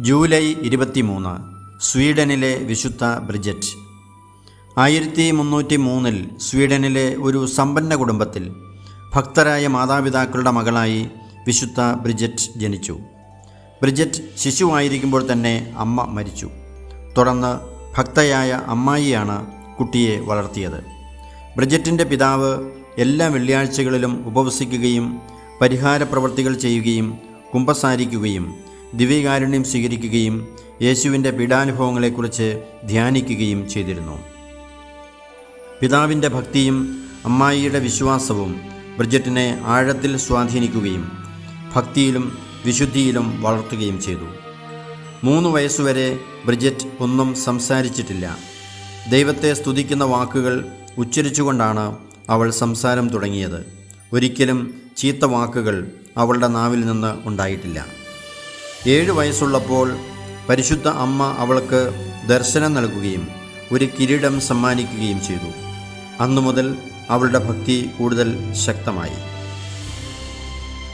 July ഇരുപത്തിമൂന്ന് സ്വീഡനിലെ വിശുദ്ധ Bridget. ആയിരത്തി മുന്നൂറ്റി മൂന്നിൽ സ്വീഡനിലെ ഒരു സമ്പന്ന കുടുംബത്തിൽ ഭക്തരായ മാതാപിതാക്കളുടെ മകളായി വിശുദ്ധ ബ്രിജറ്റ് ജനിച്ചു. ബ്രിജറ്റ് ശിശുവായിരിക്കുമ്പോൾ തന്നെ അമ്മ മരിച്ചു. തുടർന്ന് ഭക്തയായ അമ്മായിയാണ് കുട്ടിയെ വളർത്തിയത്. ബ്രിജറ്റിന്റെ പിതാവ് എല്ലാ വെള്ളിയാഴ്ചകളിലും ഉപവസിക്കുകയും പരിഹാര പ്രവർത്തികൾ ചെയ്യുകയും കുമ്പസാരിക്കുകയും ദിവ്യകാരുണ്യം സ്വീകരിക്കുകയും യേശുവിന്റെ പീഡാനുഭവങ്ങളെക്കുറിച്ച് ധ്യാനിക്കുകയും ചെയ്തിരുന്നു. പിതാവിന്റെ ഭക്തിയും അമ്മായിയുടെ വിശ്വാസവും ബ്രിജറ്റിനെ ആഴത്തിൽ സ്വാധീനിക്കുകയും ഭക്തിയിലും വിശുദ്ധിയിലും വളർത്തുകയും ചെയ്തു. മൂന്ന് വയസ്സുവരെ ബ്രിജറ്റ് ഒന്നും സംസാരിച്ചിട്ടില്ല. ദൈവത്തെ സ്തുതിക്കുന്ന വാക്കുകൾ ഉച്ചരിച്ചുകൊണ്ടാണ് അവൾ സംസാരം തുടങ്ങിയത്. ഒരിക്കലും ചീത്ത വാക്കുകൾ അവളുടെ നാവിൽ നിന്ന് ഉണ്ടായിട്ടില്ല. ഏഴ് വയസ്സുള്ളപ്പോൾ പരിശുദ്ധ അമ്മ അവൾക്ക് ദർശനം നൽകുകയും ഒരു കിരീടം സമ്മാനിക്കുകയും ചെയ്തു. അന്നു മുതൽ അവളുടെ ഭക്തി കൂടുതൽ ശക്തമായി.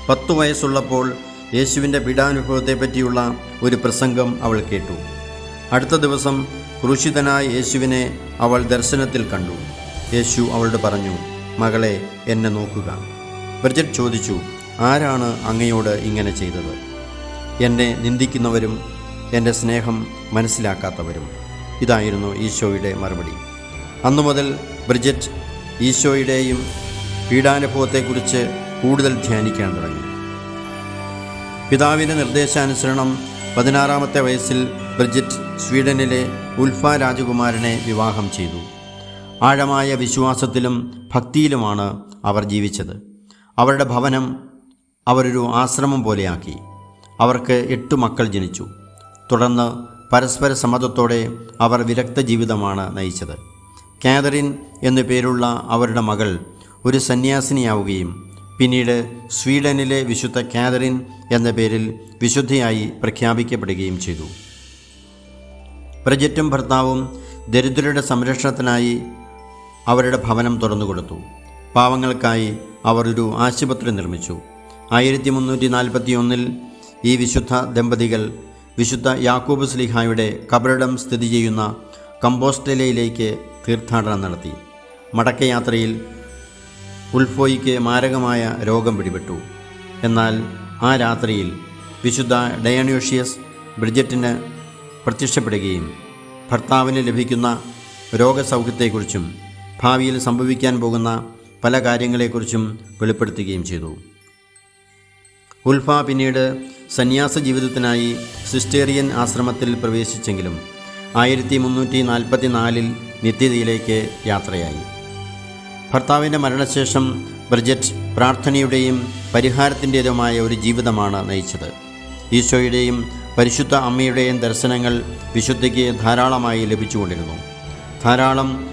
പത്തു വയസ്സുള്ളപ്പോൾ യേശുവിന്റെ പീഡാനുഭവത്തെപ്പറ്റിയുള്ള ഒരു പ്രസംഗം അവൾ കേട്ടു. അടുത്ത ദിവസം ക്രൂശിതനായ യേശുവിനെ അവൾ ദർശനത്തിൽ കണ്ടു. യേശു അവളോട് പറഞ്ഞു മകളെ എന്നെ നോക്കുക. ബ്രിജറ്റ് ചോദിച്ചു ആരാണ് അങ്ങയോട് ഇങ്ങനെ ചെയ്തത്? എന്നെ നിന്ദിക്കുന്നവരും എന്റെ സ്നേഹം മനസ്സിലാക്കാത്തവരും. ഇതായിരുന്നു ഈശോയുടെ മറുപടി. അന്നു മുതൽ ബ്രിജറ്റ് ഈശോയുടെയും പീഡാനുഭവത്തെക്കുറിച്ച് കൂടുതൽ ധ്യാനിക്കാൻ തുടങ്ങി. പിതാവിന്റെ നിർദ്ദേശാനുസരണം പതിനാറാമത്തെ വയസ്സിൽ ബ്രിജിറ്റ് സ്വീഡനിലെ ഉൽഫ രാജകുമാരനെ വിവാഹം ചെയ്തു. ആഴമായ വിശ്വാസത്തിലും ഭക്തിയിലുമാണ് അവർ ജീവിച്ചത്. അവരുടെ ഭവനം അവരൊരു ആശ്രമം പോലെയാക്കി. അവർക്ക് എട്ട് മക്കൾ ജനിച്ചു. തുടർന്ന് പരസ്പര സമ്മതത്തോടെ അവർ വിരക്ത ജീവിതമാണ് നയിച്ചത്. കാതറിൻ എന്നു പേരുള്ള അവരുടെ മകൾ ഒരു സന്യാസിനിയാവുകയും പിന്നീട് സ്വീഡനിലെ വിശുദ്ധ കാതറിൻ എന്ന പേരിൽ വിശുദ്ധയായി പ്രഖ്യാപിക്കപ്പെടുകയും ചെയ്തു. പ്രജറ്റും ഭർത്താവും ദരിദ്രരുടെ സംരക്ഷണത്തിനായി അവരുടെ ഭവനം തുറന്നുകൊടുത്തു പാവങ്ങൾക്കായി അവർ ഒരു ആശുപത്രി നിർമ്മിച്ചു. ആയിരത്തി മുന്നൂറ്റി നാൽപ്പത്തി ഒന്നിൽ ഈ വിശുദ്ധ ദമ്പതികൾ വിശുദ്ധ യാക്കൂബ് സ്ലിഹായുടെ കബറിടം സ്ഥിതി ചെയ്യുന്ന കമ്പോസ്റ്റലയിലേക്ക് തീർത്ഥാടനം നടത്തി. മടക്കയാത്രയിൽ ഉൾഫോയ്ക്ക് മാരകമായ രോഗം പിടിപെട്ടു. എന്നാൽ ആ രാത്രിയിൽ വിശുദ്ധ ഡയണോഷ്യസ് ബ്രിജറ്റിന് പ്രത്യക്ഷപ്പെടുകയും ഭർത്താവിന് ലഭിക്കുന്ന രോഗസൗഖ്യത്തെക്കുറിച്ചും ഭാവിയിൽ സംഭവിക്കാൻ പോകുന്ന പല കാര്യങ്ങളെക്കുറിച്ചും വെളിപ്പെടുത്തുകയും ചെയ്തു. ഉൽഫ പിന്നീട് സന്യാസ ജീവിതത്തിനായി സിസ്റ്റേറിയൻ ആശ്രമത്തിൽ പ്രവേശിച്ചെങ്കിലും ആയിരത്തി മുന്നൂറ്റി നാൽപ്പത്തി നാലിൽ നിത്യതയിലേക്ക് യാത്രയായി. ഭർത്താവിന്റെ മരണശേഷം ബ്രിജറ്റ് പ്രാർത്ഥനയുടെയും പരിഹാരത്തിന്റേതുമായ ഒരു ജീവിതമാണ് നയിച്ചത്. ഈശോയുടെയും പരിശുദ്ധ അമ്മയുടെയും ദർശനങ്ങൾ വിശുദ്ധിക്ക് ധാരാളമായി ലഭിച്ചുകൊണ്ടിരുന്നു. ധാരാളം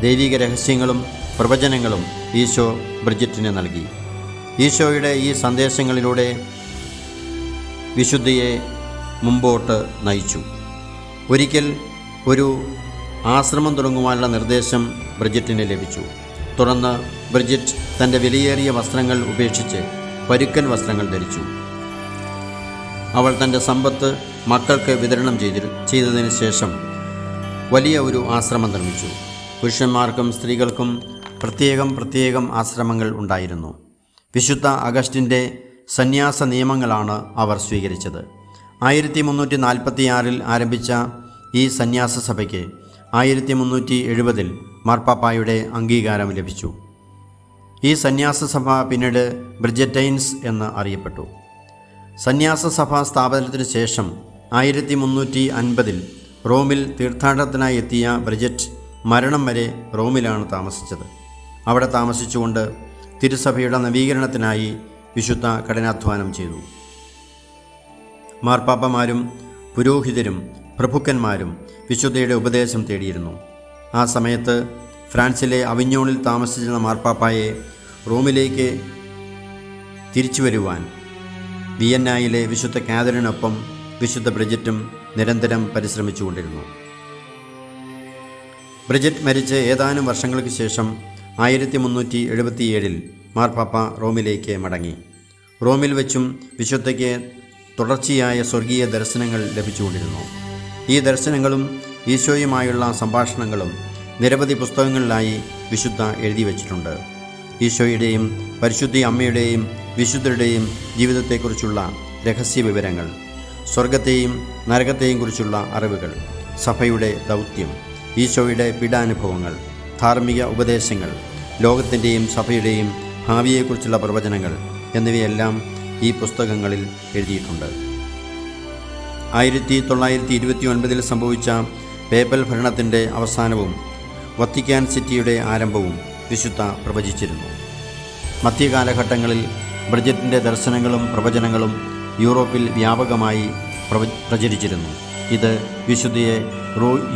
ദൈവിക രഹസ്യങ്ങളും പ്രവചനങ്ങളും ഈശോ ബ്രിജറ്റിന് നൽകി. ഈശോയുടെ ഈ സന്ദേശങ്ങളിലൂടെ വിശുദ്ധിയെ മുമ്പോട്ട് നയിച്ചു. ഒരിക്കൽ ഒരു ആശ്രമം തുടങ്ങുവാനുള്ള നിർദ്ദേശം ബ്രിജിറ്റിന് ലഭിച്ചു. തുടർന്ന് ബ്രിജിറ്റ് തന്റെ വിലയേറിയ വസ്ത്രങ്ങൾ ഉപേക്ഷിച്ച് പരുക്കൻ വസ്ത്രങ്ങൾ ധരിച്ചു. അവൾ തന്റെ സമ്പത്ത് മക്കൾക്ക് വിതരണം ചെയ്തി ചെയ്തതിന് ശേഷം വലിയ ഒരു ആശ്രമം നിർമ്മിച്ചു. പുരുഷന്മാർക്കും സ്ത്രീകൾക്കും പ്രത്യേകം പ്രത്യേകം ആശ്രമങ്ങൾ ഉണ്ടായിരുന്നു. വിശുദ്ധ അഗസ്റ്റിന്റെ സന്യാസ നിയമങ്ങളാണ് അവർ സ്വീകരിച്ചത്. ആയിരത്തി മുന്നൂറ്റി നാൽപ്പത്തിയാറിൽ ആരംഭിച്ച ഈ സന്യാസ സഭയ്ക്ക് ആയിരത്തി മുന്നൂറ്റി എഴുപതിൽ മാർപ്പാപ്പായുടെ അംഗീകാരം ലഭിച്ചു. ഈ സന്യാസ സഭ പിന്നീട് ബ്രിജറ്റൈൻസ് എന്ന് അറിയപ്പെട്ടു. സന്യാസ സഭ സ്ഥാപനത്തിന് ശേഷം ആയിരത്തി മുന്നൂറ്റി അൻപതിൽ റോമിൽ തീർത്ഥാടനത്തിനായി എത്തിയ ബ്രിജറ്റ് മരണം വരെ റോമിലാണ് താമസിച്ചത്. അവിടെ താമസിച്ചുകൊണ്ട് തിരുസഭയുടെ നവീകരണത്തിനായി വിശുദ്ധ കഠിനാധ്വാനം ചെയ്തു. മാർപ്പാപ്പമാരും പുരോഹിതരും പ്രഭുക്കന്മാരും വിശുദ്ധയുടെ ഉപദേശം തേടിയിരുന്നു. ആ സമയത്ത് ഫ്രാൻസിലെ അവിഞ്ഞോണിൽ താമസിച്ചിരുന്ന മാർപ്പാപ്പായെ റോമിലേക്ക് തിരിച്ചു വരുവാൻ വിയന്നായിലെ വിശുദ്ധ കാതറിനൊപ്പം വിശുദ്ധ ബ്രിജറ്റും നിരന്തരം പരിശ്രമിച്ചുകൊണ്ടിരുന്നു. ബ്രിജറ്റ് മരിച്ച് ഏതാനും വർഷങ്ങൾക്ക് ശേഷം ആയിരത്തി മുന്നൂറ്റി എഴുപത്തിയേഴിൽ മാർപ്പാപ്പ റോമിലേക്ക് മടങ്ങി. റോമിൽ വെച്ചും വിശുദ്ധയ്ക്ക് തുടർച്ചയായ സ്വർഗീയ ദർശനങ്ങൾ ലഭിച്ചുകൊണ്ടിരുന്നു. ഈ ദർശനങ്ങളും ഈശോയുമായുള്ള സംഭാഷണങ്ങളും നിരവധി പുസ്തകങ്ങളിലായി വിശുദ്ധ എഴുതി വച്ചിട്ടുണ്ട്. ഈശോയുടെയും പരിശുദ്ധി അമ്മയുടെയും വിശുദ്ധരുടെയും ജീവിതത്തെക്കുറിച്ചുള്ള രഹസ്യ വിവരങ്ങൾ സ്വർഗത്തെയും നരകത്തെയും കുറിച്ചുള്ള അറിവുകൾ സഭയുടെ ദൗത്യം ഈശോയുടെ പീഡാനുഭവങ്ങൾ ധാർമ്മിക ഉപദേശങ്ങൾ ലോകത്തിന്റെയും സഭയുടെയും ഭാവിയെക്കുറിച്ചുള്ള പ്രവചനങ്ങൾ എന്നിവയെല്ലാം ഈ പുസ്തകങ്ങളിൽ എഴുതിയിട്ടുണ്ട്. ആയിരത്തി തൊള്ളായിരത്തി ഇരുപത്തി ഒൻപതിൽ സംഭവിച്ച പേപ്പൽ ഭരണത്തിന്റെ അവസാനവും വത്തിക്കാൻ സിറ്റിയുടെ ആരംഭവും വിശുദ്ധ പ്രവചിച്ചിരുന്നു. മധ്യകാലഘട്ടങ്ങളിൽ ബ്രിജറ്റിന്റെ ദർശനങ്ങളും പ്രവചനങ്ങളും യൂറോപ്പിൽ വ്യാപകമായി പ്രചരിച്ചിരുന്നു. ഇത് വിശുദ്ധയെ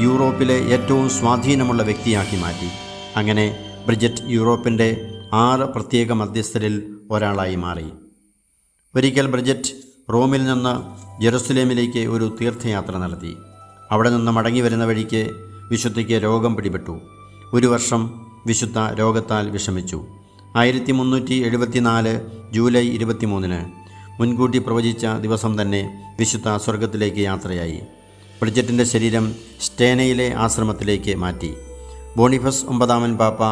യൂറോപ്പിലെ ഏറ്റവും സ്വാധീനമുള്ള വ്യക്തിയാക്കി മാറ്റി. അങ്ങനെ ബ്രിജറ്റ് യൂറോപ്പിന്റെ ആറ് പ്രത്യേക മധ്യസ്ഥരിൽ ഒരാളായി മാറി. ഒരിക്കൽ ബ്രിജറ്റ് റോമിൽ നിന്ന് ജെറുസലേമിലേക്ക് ഒരു തീർത്ഥയാത്ര നടത്തി. അവിടെ നിന്ന് മടങ്ങി വരുന്ന വഴിക്ക് വിശുദ്ധയ്ക്ക് രോഗം പിടിപെട്ടു. ഒരു വർഷം വിശുദ്ധ രോഗത്താൽ വിഷമിച്ചു. ആയിരത്തി മുന്നൂറ്റി എഴുപത്തിനാല് ജൂലൈ ഇരുപത്തിമൂന്നിന് മുൻകൂട്ടി പ്രവചിച്ച ദിവസം തന്നെ വിശുദ്ധ സ്വർഗത്തിലേക്ക് യാത്രയായി. ബ്രിജറ്റിന്റെ ശരീരം സ്റ്റേനയിലെ ആശ്രമത്തിലേക്ക് മാറ്റി. ബോണിഫസ് ഒമ്പതാമൻ പാപ്പ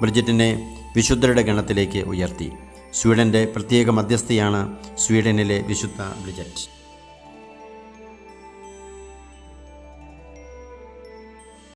ബ്രിജറ്റിനെ വിശുദ്ധരുടെ ഗണത്തിലേക്ക് ഉയർത്തി. സ്വീഡന്റെ പ്രത്യേക മധ്യസ്ഥയാണ് സ്വീഡനിലെ വിശുദ്ധ ബ്രിജറ്റ്